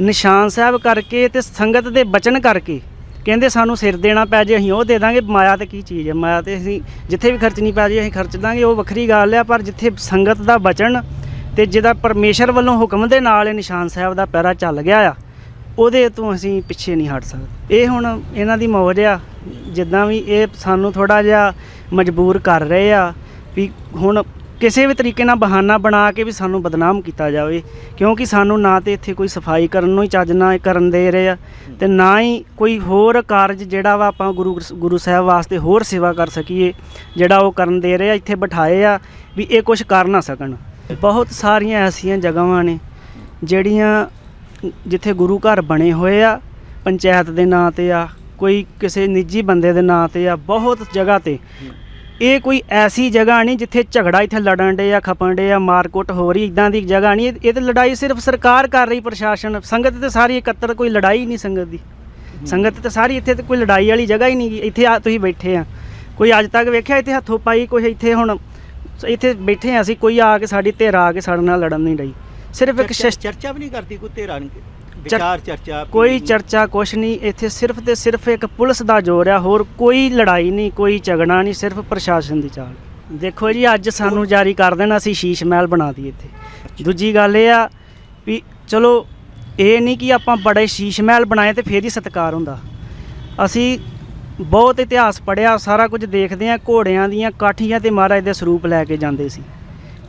B: ਨਿਸ਼ਾਨ ਸਾਹਿਬ ਕਰਕੇ ਤੇ ਸੰਗਤ ਦੇ ਬਚਨ ਕਰਕੇ ਕਹਿੰਦੇ ਸਾਨੂੰ ਸਿਰ ਦੇਣਾ ਪੈ ਜੇ ਅਸੀਂ ਉਹ ਦੇ ਦਾਂਗੇ ਮਾਇਆ ਤੇ ਕੀ ਚੀਜ਼ ਹੈ ਮਾਇਆ ਤੇ ਅਸੀਂ ਜਿੱਥੇ ਵੀ ਖਰਚਣੀ ਪੈ ਜੇ ਅਸੀਂ ਖਰਚ ਦਾਂਗੇ ਉਹ ਵੱਖਰੀ ਗੱਲ ਆ ਪਰ ਜਿੱਥੇ ਸੰਗਤ ਦਾ ਬਚਨ ਤੇ ਜਿਹਦਾ ਪਰਮੇਸ਼ਰ ਵੱਲੋਂ ਹੁਕਮ ਦੇ ਨਾਲ ਇਹ ਨਿਸ਼ਾਨ ਸਾਹਿਬ ਦਾ ਪੈਰਾ ਚੱਲ ਗਿਆ ਆ ਉਹਦੇ ਤੋਂ ਅਸੀਂ ਪਿੱਛੇ ਨਹੀਂ ਹਟ ਸਕਦੇ। ਇਹ ਹੁਣ ਇਹਨਾਂ ਦੀ ਮੌਜ ਆ ਜਿੱਦਾਂ ਵੀ ਇਹ ਸਾਨੂੰ ਥੋੜਾ ਜਿਹਾ ਮਜਬੂਰ ਕਰ ਰਹੇ ਆ ਵੀ ਹੁਣ ਕਿਸੇ ਵੀ ਤਰੀਕੇ ਨਾਲ ਬਹਾਨਾ ਬਣਾ ਕੇ ਵੀ ਸਾਨੂੰ ਬਦਨਾਮ ਕੀਤਾ ਜਾਵੇ, ਕਿਉਂਕਿ ਸਾਨੂੰ ਨਾ ਤੇ ਇੱਥੇ ਕੋਈ ਸਫ਼ਾਈ ਕਰਨ ਨੂੰ ਹੀ ਚੱਜ ਨਾ ਕਰਨ ਦੇ ਰਹੇ ਆ ਤੇ ਨਾ ਹੀ ਕੋਈ ਹੋਰ ਕਾਰਜ ਜਿਹੜਾ ਵਾ ਆਪਾਂ ਗੁਰੂ ਗੁਰੂ ਸਾਹਿਬ ਵਾਸਤੇ ਹੋਰ ਸੇਵਾ ਕਰ ਸਕੀਏ, ਜਿਹੜਾ ਉਹ ਕਰਨ ਦੇ ਰਹੇ ਆ, ਇੱਥੇ ਬਿਠਾਏ ਆ ਵੀ ਇਹ ਕੁਝ ਕਰ ਨਾ ਸਕਣ। ਬਹੁਤ ਸਾਰੀਆਂ ਐਸੀਆਂ ਜਗ੍ਹਾਵਾਂ ਨੇ ਜਿਹੜੀਆਂ ਜਿੱਥੇ ਗੁਰੂ ਘਰ ਬਣੇ ਹੋਏ ਆ, ਪੰਚਾਇਤ ਦੇ ਨਾਂ ਤੇ ਆ, ਕੋਈ ਕਿਸੇ ਨਿੱਜੀ ਬੰਦੇ ਦੇ ਨਾਂ ਤੇ ਆ, ਬਹੁਤ ਜਗ੍ਹਾ ਤੇ ਇਹ ਕੋਈ ਐਸੀ ਜਗ੍ਹਾ ਨਹੀਂ ਜਿੱਥੇ ਝਗੜਾ ਇੱਥੇ ਲੜਨ ਡੇ ਆ ਖਪਣ ਡੇ ਆ ਮਾਰਕੁੱਟ ਹੋ ਰਹੀ ਇਦਾਂ ਦੀ ਜਗ੍ਹਾ ਨਹੀਂ। ਇਹ ਤੇ ਲੜਾਈ ਸਿਰਫ ਸਰਕਾਰ ਕਰ ਰਹੀ ਪ੍ਰਸ਼ਾਸਨ। ਸੰਗਤ ਤੇ ਸਾਰੀ ਇਕੱਤਰ ਕੋਈ ਲੜਾਈ ਨਹੀਂ ਸੰਗਤ ਦੀ। ਸੰਗਤ ਤੇ ਸਾਰੀ ਇੱਥੇ ਤੇ ਕੋਈ ਲੜਾਈ ਵਾਲੀ ਜਗ੍ਹਾ ਹੀ ਨਹੀਂ। ਗੀ। ਇੱਥੇ ਆ ਤੁਸੀਂ ਬੈਠੇ ਆ। ਕੋਈ ਅੱਜ ਤੱਕ ਵੇਖਿਆ ਇੱਥੇ ਹੱਥੋਂ ਪਾਈ ਕੋਈ ਇੱਥੇ ਹੁਣ ਇੱਥੇ ਬੈਠੇ ਆ ਅਸੀਂ ਕੋਈ ਆ ਕੇ ਸਾਡੀ ਧਿਰ ਆ ਕੇ ਸਾਡੇ ਨਾਲ ਲੜਨ ਨਹੀਂ ਡਈ। ਸਿਰਫ ਇੱਕ
C: ਚਰਚਾ ਵੀ ਨਹੀਂ ਕਰਦੀ ਕੋਈ ਤੇਰਾ ਵਿਚਾਰ ਚਰਚਾ
B: ਕੋਈ ਚਰਚਾ ਕੁਛ ਨਹੀਂ ਇੱਥੇ ਸਿਰਫ ਤੇ ਸਿਰਫ ਇੱਕ ਪੁਲਿਸ ਦਾ ਜ਼ੋਰ ਆ ਹੋਰ ਕੋਈ ਲੜਾਈ ਨਹੀਂ ਕੋਈ ਝਗੜਾ ਨਹੀਂ ਸਿਰਫ ਪ੍ਰਸ਼ਾਸਨ ਦੀ ਚਾਲ। ਦੇਖੋ ਜੀ ਅੱਜ ਸਾਨੂੰ ਜਾਰੀ ਕਰ ਦੇਣਾ ਅਸੀਂ ਸ਼ੀਸ਼ ਮਹਿਲ ਬਣਾ ਦਈਏ ਇੱਥੇ। ਦੂਜੀ ਗੱਲ ਇਹ ਆ ਵੀ ਚਲੋ ਇਹ ਨਹੀਂ ਕਿ ਆਪਾਂ ਬੜੇ ਸ਼ੀਸ਼ ਮਹਿਲ ਬਣਾਏ ਤੇ ਫੇਰ ਹੀ ਸਤਿਕਾਰ ਹੁੰਦਾ। ਅਸੀਂ ਬਹੁਤ ਇਤਿਹਾਸ ਪੜਿਆ ਸਾਰਾ ਕੁਝ ਦੇਖਦੇ ਆ ਘੋੜਿਆਂ ਦੀਆਂ ਕਾਠੀਆਂ ਤੇ ਮਹਾਰਾਜ ਦੇ ਸਰੂਪ ਲੈ ਕੇ ਜਾਂਦੇ ਸੀ।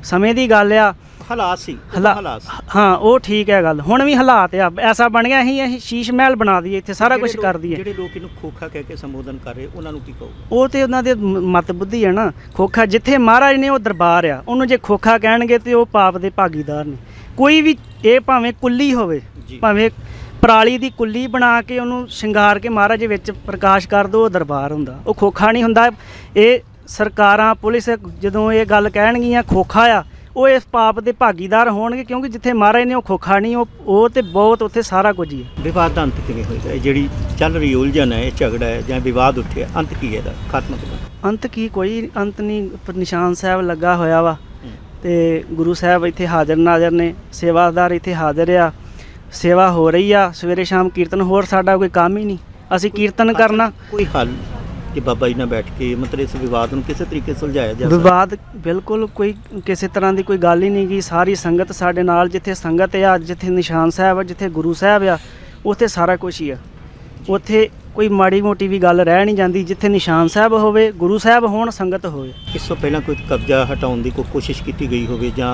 B: ਸਮੇਂ ਦੀ ਗੱਲ ਆ
C: ਹਾਲਾਤ ਸੀ
B: ਹਾਲਾ-
C: ਹਾਲਾਤ ਸੀ।
B: ਹਾਂ ਉਹ ਠੀਕ ਹੈ ਗੱਲ। ਹੁਣ ਵੀ ਹਾਲਾਤ ਆ ਐਸਾ ਬਣ ਗਿਆ ਅਸੀਂ ਅਸੀਂ ਸ਼ੀਸ਼ ਮਹਿਲ ਬਣਾ ਦਈਏ ਇੱਥੇ ਸਾਰਾ ਕੁਝ
C: ਜਿਹੜੇ
B: ਕਰ
C: ਲੋਕ-
B: ਦਈਏ।
C: ਜਿਹੜੇ ਲੋਕ ਇਹਨੂੰ ਖੋਖਾ ਕਹਿ ਕੇ ਸੰਬੋਧਨ ਕਰ ਰਹੇ ਉਹਨਾਂ ਨੂੰ ਕੀ ਕਹੋਗੇ?
B: ਉਹ ਤੇ ਉਹਨਾਂ ਦੇ ਮ- ਮਤ ਬੁੱਧੀ ਹੈ ਨਾ। ਖੋਖਾ ਜਿੱਥੇ ਮਹਾਰਾਜ ਨੇ ਉਹ ਦਰਬਾਰ ਆ ਉਹਨੂੰ ਜੇ ਖੋਖਾ ਕਹਿਣਗੇ ਤੇ ਉਹ ਪਾਪ ਦੇ ਭਾਗੀਦਾਰ ਨੇ। ਕੋਈ ਵੀ ਇਹ ਭਾਵੇਂ ਕੁੱਲੀ ਹੋਵੇ
C: ਜੀ।
B: ਭਾਵੇਂ ਪਰਾਲੀ ਦੀ ਕੁੱਲੀ ਬਣਾ ਕੇ ਉਹਨੂੰ ਸ਼ਿੰਗਾਰ ਕੇ ਮਹਾਰਾਜ ਵਿੱਚ ਪ੍ਰਕਾਸ਼ ਕਰ ਦੋ ਉਹ ਦਰਬਾਰ ਹੁੰਦਾ। ਉਹ ਖੋਖਾ ਨਹੀਂ ਹੁੰਦਾ। ਇਹ ਸਰਕਾਰਾਂ ਪੁਲਿਸ ਜਦੋਂ ਇਹ ਗੱਲ ਕਹਿਣਗੀਆਂ ਖੋਖਾ ਆ ਉਹ ਇਸ ਪਾਪ ਦੇ ਭਾਗੀਦਾਰ ਹੋਣਗੇ ਕਿਉਂਕਿ ਜਿੱਥੇ ਮਹਾਰਾਜ ਨੇ ਉਹ ਖੋਖਾ ਨਹੀਂ ਉਹ ਉਹ ਤੇ ਬਹੁਤ ਉੱਥੇ ਸਾਰਾ ਕੁਝ ਹੀ ਹੈ।
D: ਵਿਵਾਦ ਦਾ ਅੰਤ ਕਿਵੇਂ ਹੋਏਗਾ? ਜਿਹੜੀ ਚੱਲ ਰਹੀ ਉਲਝਣ ਹੈ ਇਹ ਝਗੜਾ ਹੈ ਜਾਂ ਵਿਵਾਦ ਉੱਠਿਆ ਅੰਤ ਕੀ ਹੈ ਇਹਦਾ? ਖਾਤਮਾ ਕਿਵੇਂ
B: ਅੰਤ ਕੀ? ਕੋਈ ਅੰਤ ਨਹੀਂ। ਪਰ ਨਿਸ਼ਾਨ ਸਾਹਿਬ ਲੱਗਾ ਹੋਇਆ ਵਾ। ਤੇ ਗੁਰੂ ਸਾਹਿਬ ਇੱਥੇ ਹਾਜ਼ਰ ਨਾਜ਼ਰ ਨੇ ਸੇਵਾਦਾਰ ਇੱਥੇ ਹਾਜ਼ਰ ਆ। ਸੇਵਾ ਹੋ ਰਹੀ ਆ। ਸਵੇਰੇ ਸ਼ਾਮ ਕੀਰਤਨ ਹੋਰ ਸਾਡਾ ਕੋਈ ਕੰਮ ਹੀ ਨਹੀਂ। ਅਸੀਂ ਕੀਰਤਨ ਕਰਨਾ।
D: ਕੋਈ ਹੱਲ ਕਿ ਬਾਬਾ ਜੀ ਨਾਲ ਬੈਠ ਕੇ ਮਤਲਬ ਇਸ ਵਿਵਾਦ ਨੂੰ ਕਿਸੇ ਤਰੀਕੇ ਸੁਲਝਾਇਆ ਜਾ ਸਕਦਾ?
B: ਵਿਵਾਦ ਬਿਲਕੁਲ ਕੋਈ ਕਿਸੇ ਤਰ੍ਹਾਂ ਦੀ ਕੋਈ ਗੱਲ ਹੀ ਨਹੀਂ ਗੀ। ਸਾਰੀ ਸੰਗਤ ਸਾਡੇ ਨਾਲ ਜਿੱਥੇ ਸੰਗਤ ਆ ਜਿੱਥੇ ਨਿਸ਼ਾਨ ਸਾਹਿਬ ਆ ਜਿੱਥੇ ਗੁਰੂ ਸਾਹਿਬ ਆ ਉੱਥੇ ਸਾਰਾ ਕੁਝ ਹੀ ਆ। ਉੱਥੇ ਕੋਈ ਮਾੜੀ ਮੋਟੀ ਵੀ ਗੱਲ ਰਹਿ ਨਹੀਂ ਜਾਂਦੀ। ਜਿੱਥੇ ਨਿਸ਼ਾਨ ਸਾਹਿਬ ਹੋਵੇ ਗੁਰੂ ਸਾਹਿਬ ਹੋਣ ਸੰਗਤ ਹੋਵੇ।
D: ਇਸ ਤੋਂ ਪਹਿਲਾਂ ਕੋਈ ਕਬਜ਼ਾ ਹਟਾਉਣ ਦੀ ਕੋਈ ਕੋਸ਼ਿਸ਼ ਕੀਤੀ ਗਈ ਹੋਵੇ ਜਾਂ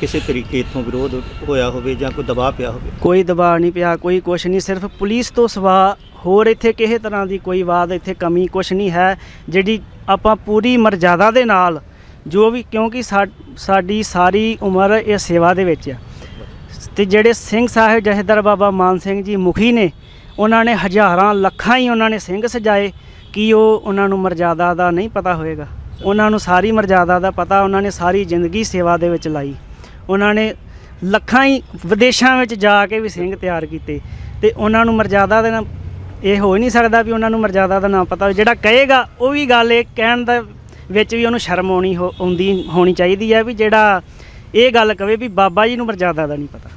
D: ਕਿਸੇ ਤਰੀਕੇ ਇਥੋਂ ਵਿਰੋਧ ਹੋਇਆ ਹੋਵੇ ਜਾਂ ਕੋਈ ਦਬਾਅ ਪਿਆ ਹੋਵੇ?
B: ਕੋਈ ਦਬਾਅ ਨਹੀਂ ਪਿਆ, ਕੋਈ ਕੁਛ ਨਹੀਂ, ਸਿਰਫ ਪੁਲਿਸ ਤੋਂ ਸਵਾ ਹੋਰ ਇੱਥੇ ਕਿਸੇ ਤਰ੍ਹਾਂ ਦੀ ਕੋਈ ਬਾਤ ਇੱਥੇ ਕਮੀ ਕੁਛ ਨਹੀਂ ਹੈ, ਜਿਹੜੀ ਆਪਾਂ ਪੂਰੀ ਮਰਜ਼ਾਦਾ ਦੇ ਨਾਲ ਜੋ ਵੀ, ਕਿਉਂਕਿ ਸਾ- ਸਾਡੀ ਸਾਰੀ ਉਮਰ ਇਹ ਸੇਵਾ ਦੇ ਵਿੱਚ ਆ। ਤੇ ਜਿਹੜੇ ਸਿੰਘ ਸਾਹਿਬ ਜਥੇਦਾਰ ਬਾਬਾ ਮਾਨ ਸਿੰਘ ਜੀ ਮੁਖੀ ਨੇ, ਉਹਨਾਂ ਨੇ ਹਜ਼ਾਰਾਂ ਲੱਖਾਂ ਹੀ ਉਹਨਾਂ ਨੇ ਸਿੰਘ ਸਜਾਏ, ਕੀ ਉਹ ਉਹਨਾਂ ਨੂੰ ਮਰਜ਼ਾਦਾ ਦਾ ਨਹੀਂ ਪਤਾ ਹੋਏਗਾ? ਉਹਨਾਂ ਨੂੰ ਸਾਰੀ ਮਰਜ਼ਾਦਾ ਦਾ ਪਤਾ, ਉਹਨਾਂ ਨੇ ਸਾਰੀ ਜ਼ਿੰਦਗੀ ਸੇਵਾ ਦੇ ਵਿੱਚ ਲਾਈ। ਉਹਨਾਂ ਨੇ ਲੱਖਾਂ ਹੀ ਵਿਦੇਸ਼ਾਂ ਵਿੱਚ ਜਾ ਕੇ ਵੀ ਸਿੰਘ ਤਿਆਰ ਕੀਤੇ ਤੇ ਉਹਨਾਂ ਨੂੰ ਮਰਜ਼ਾਦਾ ਦੇ ਨਾਲ ਇਹ ਹੋ ਹੀ ਨਹੀਂ ਸਕਦਾ ਵੀ ਉਹਨਾਂ ਨੂੰ ਮਰਜ਼ਾਦਾ ਦਾ ਨਾਮ ਪਤਾ ਜਿਹੜਾ ਕਹੇਗਾ, ਉਹ ਵੀ ਗੱਲ ਇਹ ਕਹਿਣ ਦਾ ਵਿੱਚ ਵੀ ਉਹਨੂੰ ਸ਼ਰਮ ਆਉਣੀ ਹੋ- ਆਉਂਦੀ ਹੋਣੀ ਚਾਹੀਦੀ ਹੈ ਵੀ ਜਿਹੜਾ ਇਹ ਗੱਲ ਕਵੇ ਵੀ ਬਾਬਾ ਜੀ ਨੂੰ ਮਰਜ਼ਾਦਾ ਦਾ ਨਹੀਂ ਪਤਾ।